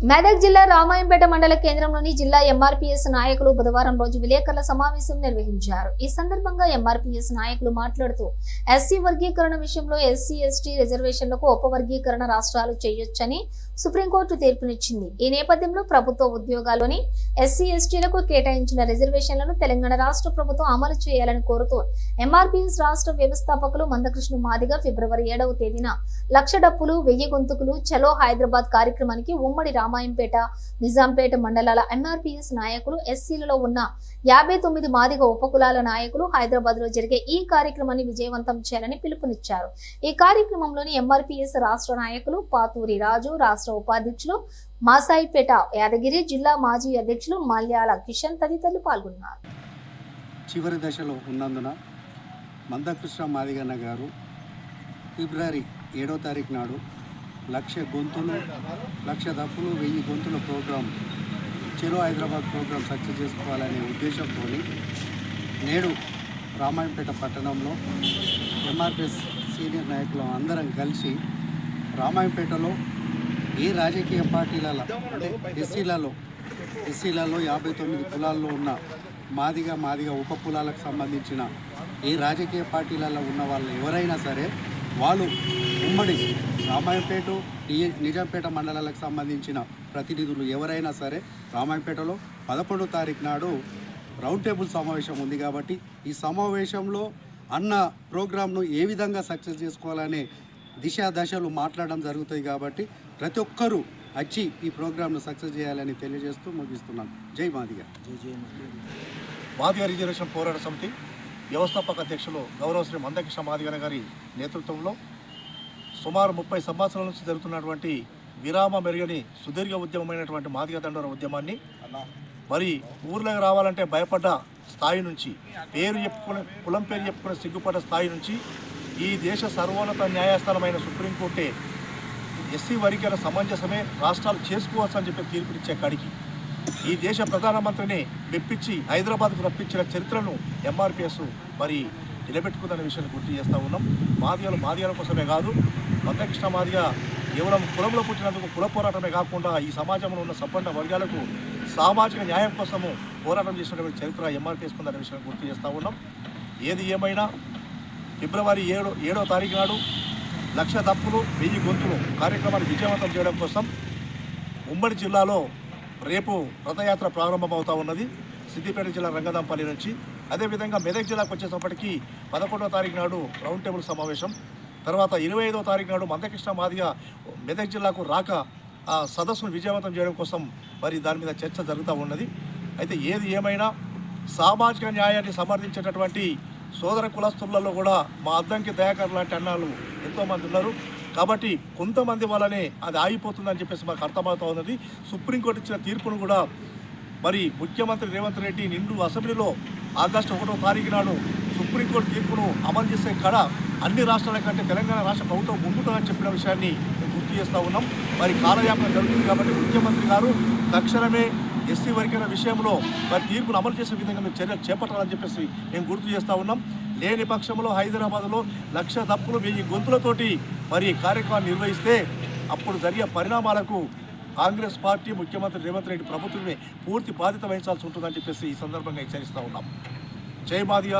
మెదక్ జిల్లా రామాయంపేట మండల కేంద్రంలోని జిల్లా ఎంఆర్పీఎస్ నాయకులు బుధవారం రోజు విలేకరుల సమావేశం నిర్వహించారు. ఈ సందర్భంగా ఎంఆర్పీఎస్ నాయకులు మాట్లాడుతూ ఎస్సీ వర్గీకరణ విషయంలో ఎస్సీ ఎస్టీ రిజర్వేషన్లకు ఉపవర్గీకరణ రాష్ట్రాలు చేయొచ్చని సుప్రీంకోర్టు తీర్పునిచ్చింది. ఈ నేపథ్యంలో ప్రభుత్వ ఉద్యోగాల్లోని ఎస్సీ ఎస్టీలకు కేటాయించిన రిజర్వేషన్లను తెలంగాణ రాష్ట్ర ప్రభుత్వం అమలు చేయాలని కోరుతూ ఎంఆర్పీఎస్ రాష్ట్ర వ్యవస్థాపకులు మందకృష్ణ మాదిగ ఫిబ్రవరి ఏడవ తేదీన లక్ష డప్పులు వెయ్యి గొంతుకులు చలో హైదరాబాద్ కార్యక్రమానికి ఉమ్మడి రామాయంపేట నిజాంపేట మండలాల ఎంఆర్పీఎస్ నాయకులు ఎస్సీలలో ఉన్న యాభై తొమ్మిది మాదిగ ఉపకులాల నాయకులు హైదరాబాద్లో జరిగే ఈ కార్యక్రమాన్ని విజయవంతం చేయాలని పిలుపునిచ్చారు. ఈ కార్యక్రమంలోని ఎంఆర్పీఎస్ రాష్ట్ర నాయకులు పాతూరి రాజు రాష్ట్ర ఉపాధ్యక్షులు మాసాయిపేట యాదగిరి జిల్లా మాజీ అధ్యక్షులు మల్యాల కిషన్ తదితరులు పాల్గొన్నారు. చివరి దశలో ఉన్నందున మందకృష్ణ మాదిగన్న గారు ఫిబ్రవరి ఏడో తారీఖు నాడు లక్ష గొంతులు లక్ష దప్పులు వెయ్యి గొంతుల ప్రోగ్రాం చెరో హైదరాబాద్ ప్రోగ్రాం సక్సెస్ చేసుకోవాలనే ఉద్దేశంతో నేడు రామాయణపేట పట్టణంలో ఎంఆర్పిఎస్ సీనియర్ నాయకులు అందరం కలిసి రామాయణపేటలో ఏ రాజకీయ పార్టీలలో అంటే ఎస్సీలలో ఎస్సీలలో యాభై తొమ్మిది కులాల్లో ఉన్న మాదిగా మాదిగా ఉప కులాలకు సంబంధించిన ఏ రాజకీయ పార్టీలలో ఉన్న వాళ్ళు ఎవరైనా సరే వాళ్ళు ఉమ్మడి రామాయణపేట ని- నిజాంపేట మండలాలకు సంబంధించిన ప్రతినిధులు ఎవరైనా సరే రామాయణపేటలో పదకొండో తారీఖు నాడు రౌండ్ టేబుల్ సమావేశం ఉంది కాబట్టి ఈ సమావేశంలో అన్న ప్రోగ్రామ్ను ఏ విధంగా సక్సెస్ చేసుకోవాలనే దిశ దశలు మాట్లాడడం జరుగుతాయి కాబట్టి ప్రతి ఒక్కరూ వచ్చి ఈ ప్రోగ్రామ్ను సక్సెస్ చేయాలని తెలియజేస్తూ ముగిస్తున్నాను. జై మాదిగా. మాదిగ. రిజర్వేషన్ పోరాట సమితి వ్యవస్థాపక అధ్యక్షులు గౌరవ శ్రీ మందకృష్ణ మాదిగన గారి నేతృత్వంలో సుమారు ముప్పై సంవత్సరాల నుంచి జరుగుతున్నటువంటి విరామ మెరుగని సుదీర్ఘ ఉద్యమమైనటువంటి మాదిగ దండోర ఉద్యమాన్ని మరి ఊర్లోకి రావాలంటే భయపడ్డ స్థాయి నుంచి పేరు చెప్పుకునే కులం పేరు చెప్పుకునే సిగ్గుపడ్డ స్థాయి నుంచి ఈ దేశ సర్వోన్నత న్యాయస్థానమైన సుప్రీంకోర్టే ఎస్సీ వర్గీకరణ సమంజసమే రాష్ట్రాలు చేసుకోవచ్చు అని చెప్పి తీర్పునిచ్చే కాడికి. ఈ దేశ ప్రధానమంత్రిని మెప్పించి హైదరాబాద్కు రప్పించిన చరిత్రను ఎంఆర్పిఎస్ మరి నిలబెట్టుకుందనే విషయాన్ని గుర్తు చేస్తూ ఉన్నాం. మాదిగలు మాదిగల కోసమే కాదు మందకృష్ణ మాదిగ కేవలం కులంలో పుట్టినందుకు కుల పోరాటమే కాకుండా ఈ సమాజంలో ఉన్న సంపన్న వర్గాలకు సామాజిక న్యాయం కోసము పోరాటం చేసినటువంటి చరిత్ర ఎంఆర్పిఎస్ ఉందనే విషయాన్ని గుర్తు చేస్తూ ఉన్నాం. ఏది ఏమైనా ఫిబ్రవరి ఏడో ఏడో తారీఖు నాడు లక్ష తప్పులు వెయ్యి గొంతులు కార్యక్రమాన్ని విజయవంతం చేయడం కోసం ఉమ్మడి జిల్లాలో రేపు రథయాత్ర ప్రారంభమవుతా ఉన్నది. సిద్దిపేట జిల్లా రంగదాంపల్లి నుంచి. అదేవిధంగా మెదక్ జిల్లాకు వచ్చేటప్పటికి పదకొండవ తారీఖు నాడు రౌండ్ టేబుల్ సమావేశం. తర్వాత ఇరవై ఐదవ తారీఖు నాడు మందకృష్ణ మాదిగా మెదక్ జిల్లాకు రాక ఆ సదస్సును విజయవంతం చేయడం కోసం మరి దాని మీద చర్చ జరుగుతూ ఉన్నది. అయితే ఏది ఏమైనా సామాజిక న్యాయాన్ని సమర్థించేటటువంటి సోదర కులస్తులలో కూడా మా అద్దంకి దయాకర్ లాంటి అన్నాలు ఎంతోమంది ఉన్నారు. కాబట్టి కొంతమంది వల్లనే అది ఆగిపోతుందని చెప్పేసి మాకు అర్థమవుతా ఉన్నది. సుప్రీంకోర్టు ఇచ్చిన తీర్పును కూడా మరి ముఖ్యమంత్రి రేవంత్ రెడ్డి నిండు అసెంబ్లీలో ఆగస్టు ఒకటో తారీఖు నాడు సుప్రీంకోర్టు తీర్పును అమలు చేసే కడ అన్ని రాష్ట్రాల కంటే తెలంగాణ రాష్ట్ర ప్రభుత్వం ముందుంటుందని చెప్పిన విషయాన్ని మేము గుర్తు చేస్తూ ఉన్నాం. మరి కాలయాపన జరుగుతుంది కాబట్టి ముఖ్యమంత్రి గారు తక్షణమే ఎస్సీ వర్గీకరణ విషయంలో మరి తీర్పును అమలు చేసే విధంగా మేము చర్యలు చేపట్టాలని చెప్పేసి మేము గుర్తు చేస్తూ ఉన్నాం. లేని పక్షంలో హైదరాబాద్లో లక్ష తప్పులు వెయ్యి గొంతులతోటి మరి కార్యక్రమాన్ని నిర్వహిస్తే అప్పుడు జరిగే పరిణామాలకు కాంగ్రెస్ పార్టీ ముఖ్యమంత్రి రేవంత్ రెడ్డి ప్రభుత్వమే పూర్తి బాధ్యత వహించాల్సి ఉంటుందని చెప్పేసి ఈ సందర్భంగా హెచ్చరిస్తూ ఉన్నాం. జై మాదిగా.